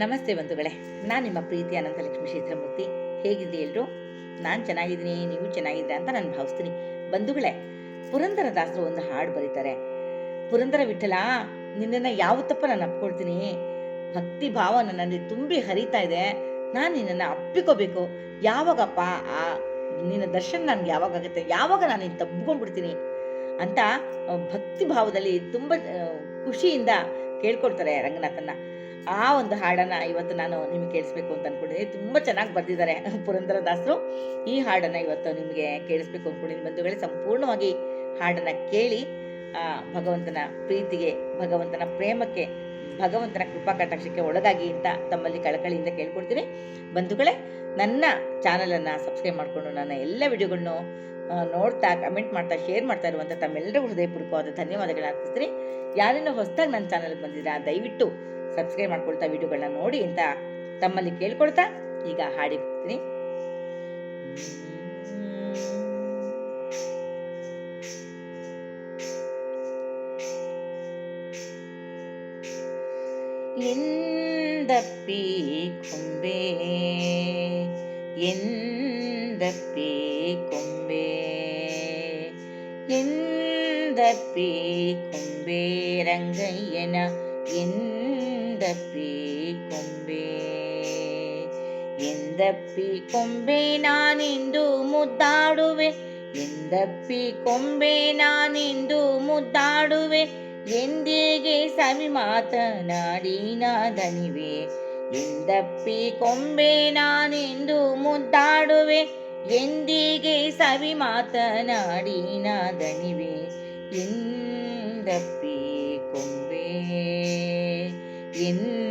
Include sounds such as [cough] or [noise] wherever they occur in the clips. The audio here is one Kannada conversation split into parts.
ನಮಸ್ತೆ ಬಂಧುಗಳೇ, ನಾನು ನಿಮ್ಮ ಪ್ರೀತಿ ಅನಂತಲಕ್ಷ್ಮಿ ಚಿತ್ರಮೂರ್ತಿ ಹೇಗಿದ್ದೆ ಎಲ್ಲರೂ ನಾನು ಚೆನ್ನಾಗಿದ್ದೀನಿ, ನೀವು ಚೆನ್ನಾಗಿದ್ದೀರಾ ಅಂತ ನಾನು ಭಾವಿಸ್ತೀನಿ. ಬಂಧುಗಳೇ, ಪುರಂದರ ದಾಸರು ಒಂದು ಹಾಡು ಬರೀತಾರೆ. ಪುರಂದರ ವಿಠಲ, ನಿನ್ನನ್ನು ಯಾವತ್ತಪ್ಪ ನಾನು ಅಪ್ಕೊಳ್ತೀನಿ? ಭಕ್ತಿ ಭಾವ ನನ್ನಲ್ಲಿ ತುಂಬಿ ಹರಿತಾ ಇದೆ. ನಾನು ನಿನ್ನನ್ನು ಅಪ್ಪಿಕೋಬೇಕು. ಯಾವಾಗಪ್ಪ? ಆ, ನಿನ್ನ ದರ್ಶನ ನನಗೆ ಯಾವಾಗ ಆಗುತ್ತೆ? ಯಾವಾಗ ನಾನು ನಿನ್ನ ತಬ್ಕೊಂಡ್ಬಿಡ್ತೀನಿ ಅಂತ, ಭಕ್ತಿ ಭಾವದಲ್ಲಿ ತುಂಬ ಖುಷಿಯಿಂದ ಕೇಳ್ಕೊಳ್ತಾರೆ ರಂಗನಾಥನ್ನ. ಆ ಒಂದು ಹಾಡನ್ನ ಇವತ್ತು ನಾನು ನಿಮಗೆ ಕೇಳಿಸ್ಬೇಕು ಅಂತ ಅನ್ಕೊಂಡಿದ್ದೀನಿ. ತುಂಬ ಚೆನ್ನಾಗಿ ಬರೆದಿದ್ದಾರೆ [laughs] ಪುರಂದರದಾಸರು ಈ ಹಾಡನ್ನ ಇವತ್ತು ನಿಮಗೆ ಕೇಳಿಸ್ಬೇಕು ಅಂದ್ಕೊಂಡಿದ್ದೀನಿ ಬಂಧುಗಳೇ ಸಂಪೂರ್ಣವಾಗಿ ಹಾಡನ್ನ ಕೇಳಿ ಭಗವಂತನ ಪ್ರೀತಿಗೆ, ಭಗವಂತನ ಪ್ರೇಮಕ್ಕೆ, ಭಗವಂತನ ಕೃಪಾ ಕಟಾಕ್ಷಕ್ಕೆ ಒಳಗಾಗಿ ಅಂತ ತಮ್ಮಲ್ಲಿ ಕಳಕಳಿಯಿಂದ ಕೇಳ್ಕೊಡ್ತೀನಿ. ಬಂಧುಗಳೇ, ನನ್ನ ಚಾನಲನ್ನು ಸಬ್ಸ್ಕ್ರೈಬ್ ಮಾಡಿಕೊಂಡು ನನ್ನ ಎಲ್ಲ ವಿಡಿಯೋಗಳನ್ನು ನೋಡ್ತಾ ಕಮೆಂಟ್ ಮಾಡ್ತಾ ಶೇರ್ ಮಾಡ್ತಾ ಇರುವಂಥ ತಮ್ಮೆಲ್ಲರಿಗೂ ಹೃದಯಪೂರ್ವಕವಾದ ಧನ್ಯವಾದಗಳನ್ನ ಅರ್ಪಿಸ್ತೀನಿ. ಯಾರೇನೋ ಹೊಸದಾಗಿ ನನ್ನ ಚಾನಲ್ಗೆ ಬಂದಿದ್ದೀರಾ, ದಯವಿಟ್ಟು ಸಬ್ಸ್ಕ್ರೈಬ್ ಮಾಡ್ಕೊಳ್ತಾ ವಿಡಿಯೋಗಳನ್ನ ನೋಡಿ ಅಂತ ತಮ್ಮಲ್ಲಿ ಕೇಳ್ಕೊಳ್ತಾ ಈಗ ಹಾಡಿ ಹೋಗ್ತೀನಿ ಎಂದಪ್ಪಿ ಕೊಂಬೆ ಎಂದಪ್ಪಿ ಕೊಂಬೆ ಎಂದಪ್ಪಿ ಕೊಂಬೆ ರಂಗಯ್ಯನ ಎಂದಪ್ಪಿ ಕೊಂಬೆ ಎಂದಪ್ಪಿ ಕೊಂಬೆ ನಾನಿಂದು ಮುದ್ದಾಡುವೆ ಎಂದಪ್ಪಿ ಕೊಂಬೆ ನಾನಿಂದು ಮುದ್ದಾಡುವೆ ಎಂದಿಗೆ ಸವಿ ಮಾತನಾಡಿ ದನಿವೆ ಎಂದಪ್ಪಿ ಕೊಂಬೆ ನಾನೆಂದು ಮುದ್ದಾಡುವೆ ಎಂದಿಗೆ ಸವಿ ಮಾತನಾಡಿ ದನಿವೆ ಎಂದಪ್ಪಿ 心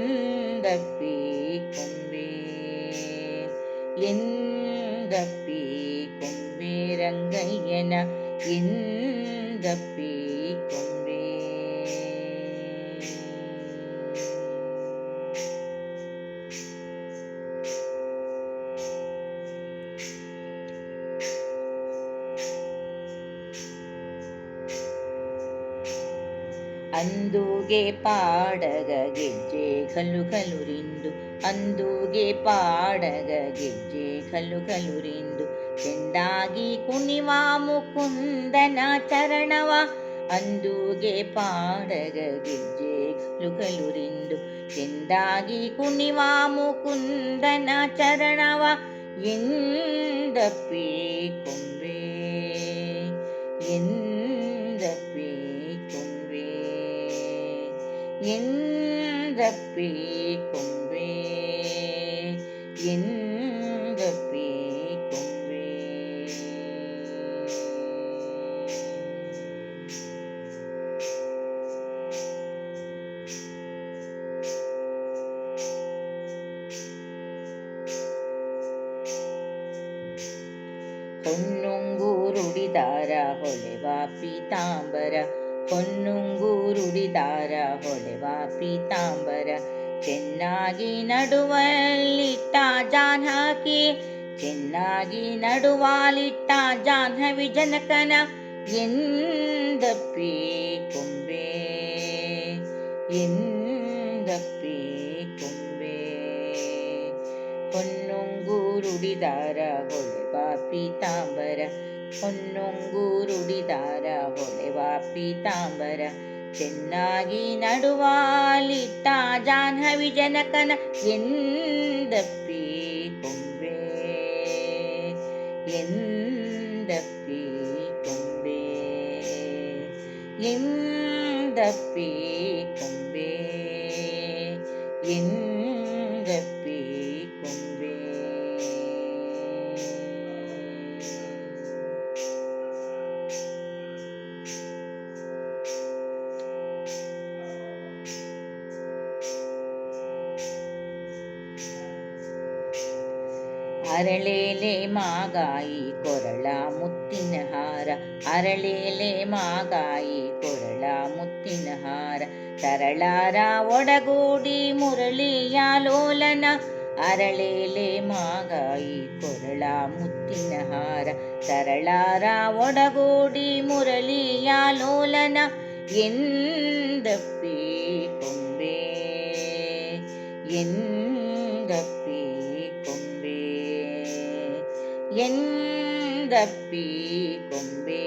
ಅಂದುಗೆ ಪಾಡಗ ಗೆಜ್ಜೆ ಕಲ್ಲು ಕಲುರಿಂದು, ಅಂದೂಗೆ ಪಾಡಗ ಗೆಜ್ಜೆ ಕಲ್ಲು ಕಲುರಿಂದು. ಚೆಂದಾಗಿ ಕುಣಿವ ಮುಕುಂದನ ಚರಣವ, ಅಂದೂಗೆ ಪಾಡಗ ಗೆಜ್ಜೆ ಕಲ್ಲು ಕಲುರಿಂದು. ಚೆಂದಾಗಿ ಕುಣಿವ ಮುಕುಂದನ ಚರಣವ, ಎಂದಪ್ಪಿ ಕೊಂಬೆ ಎಂದಪ್ಪಿ என்றப்பே கொம்பே என்றப்பே கொம்பே പൊന്നുങ്കൂറുടി താരാ ഹൊലെ വാപ്പി താമ്പര ಹೊನ್ನುಂಗೂರುಡಿದಾರ ಹೊಳೆವ ಪೀತಾಂಬರ ಚೆನ್ನಾಗಿ ನಡುವಲ್ಲಿಟ್ಟ ಜಾನ್ ಹಾಕಿ ಚೆನ್ನಾಗಿ ನಡುವಾಲಿಟ್ಟ ಜಾಹ್ನವಿ ಜನಕನ ಎಂದಪ್ಪಿ ಕೊಂಬೆ ಎಂದಪ್ಪಿ ಕೊಂಬೆ ಹೊನ್ನೊಂಗೂರುಡಿದಾರ ಹೊಳೆವ ಪೀತಾಂಬರ ಹೊನ್ನೊಂಗೂರುಡಿದಾರ ಹೊಳೆವ ಪೀತಾಂಬರ ಚೆನ್ನಾಗಿ ನಡುವಾಲಿಟ್ಟ ಜಾಹ್ನವಿ ಜನಕನ ಎಂದಪ್ಪಿ ಕೊಂಬೆ ಎಂದಪ್ಪಿ ಕೊಂಬೆ ಎಂದಪ್ಪಿ ಕೊಂಬೆ ಎಂದಪ್ಪಿ ಅರಳೇಲೆ ಮಾಗಾಯಿ ಕೊರಳ ಮುತ್ತಿನ ಹಾರ ಅರಳೇಲೆ ಮಾಗಾಯಿ ಕೊರಳ ಮುತ್ತಿನ ಹಾರ ತರಳಾರ ಒಡಗೂಡಿ ಮುರಳಿಯ ಲೋಲನ ಅರಳೇಲೆ ಮಾಗಾಯಿ ಕೊರಳ ಮುತ್ತಿನ ಹಾರ ತರಳಾರ ಒಡಗೂಡಿ ಮುರಳಿಯ ಲೋಲನ ಎಂದಪ್ಪಿ ಕೊಂಬೆ ಎಂದಪ್ಪಿ எந்த பீ கொம்பே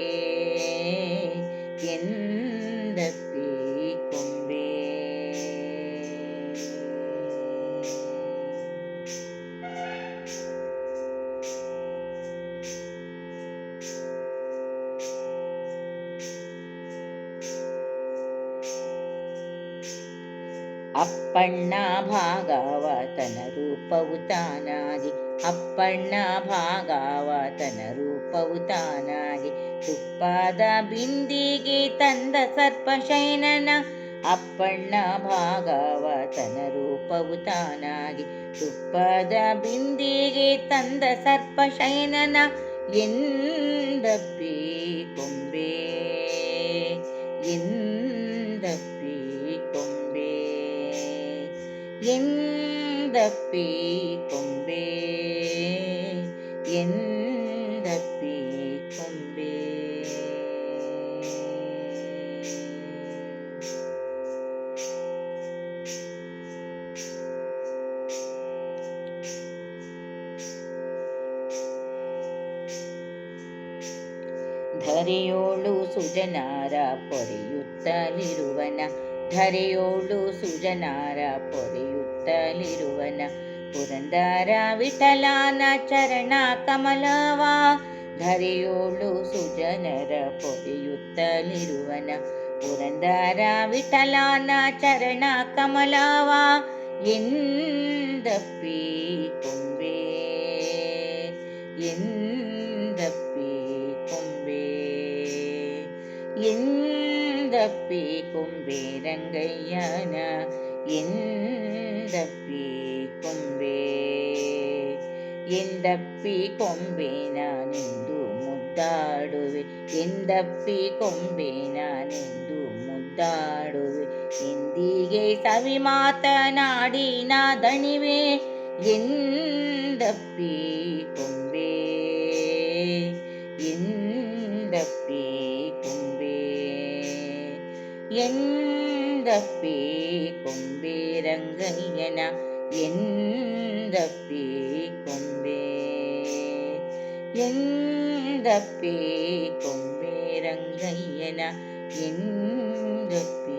ಅಪ್ಪಣ್ಣ ಭಾಗವತನ ರೂಪವು ತಾನಾಗಿ. ಅಪ್ಪಣ್ಣ ಭಾಗವತನ ರೂಪವು ತಾನಾಗಿ. ತುಪ್ಪದ ಬಿಂದಿಗೆ ತಂದ ಸರ್ಪಶೈನನ ಅಪ್ಪಣ್ಣ ಭಾಗವತನ ರೂಪವು ತಾನಾಗಿ. ತುಪ್ಪದ ಬಿಂದಿಗೆ ತಂದ ಸರ್ಪಶೈನನ ಎಂದಬ್ಬಿ ಕೊಂಬೆ ಎಂದಪ್ಪಿ എന്തപ്പി കൊമ്പേ എന്തപ്പി കൊമ്പേ? ധരയോളു സുജനാര പൊറിയുത്തലിരുവന ಧರೆಯೋಳು ಸುಜನಾರ ಪೊರೆಯುತ್ತಲಿರುವನ ಪುರಂದರ ವಿಠಲಾನ ಚರಣ ಕಮಲವ ಧರೆಯೋಳು ಸುಜನರ ಪೊರೆಯುತ್ತಲಿರುವನ ಪುರಂದರ ವಿಠಲಾನ ಚರಣ ಕಮಲವ ಎಂದಪ್ಪಿ ಕೊಂಬೆ ಎಂದಪ್ಪಿ ಎಂದಪ್ಪಿ ಕೊಂಬೆ ರಂಗಯ್ಯನ ಎಂದಪ್ಪಿ ಕೊಂಬೆ ಎಂದಪ್ಪಿ ಕೊಂಬೆ ನಾನೆಂದು ಮುದ್ದಾಡುವೆ ಎಂದಪ್ಪಿ ಕೊಂಬೆ ನಾನೆಂದು ಮುದ್ದಾಡುವೆ ಎಂದಿಗೆ ಸವಿ ಮಾತನಾಡಿ ನಾ ದಣಿವೆ ಎಂದಪ್ಪಿ എന്തപ്പേ കൊമ്പേരംഗയ്യന എന്തപ്പേ കൊമ്പേ എന്തപ്പേ കൊമ്പേരംഗയ്യന എന്തപ്പേ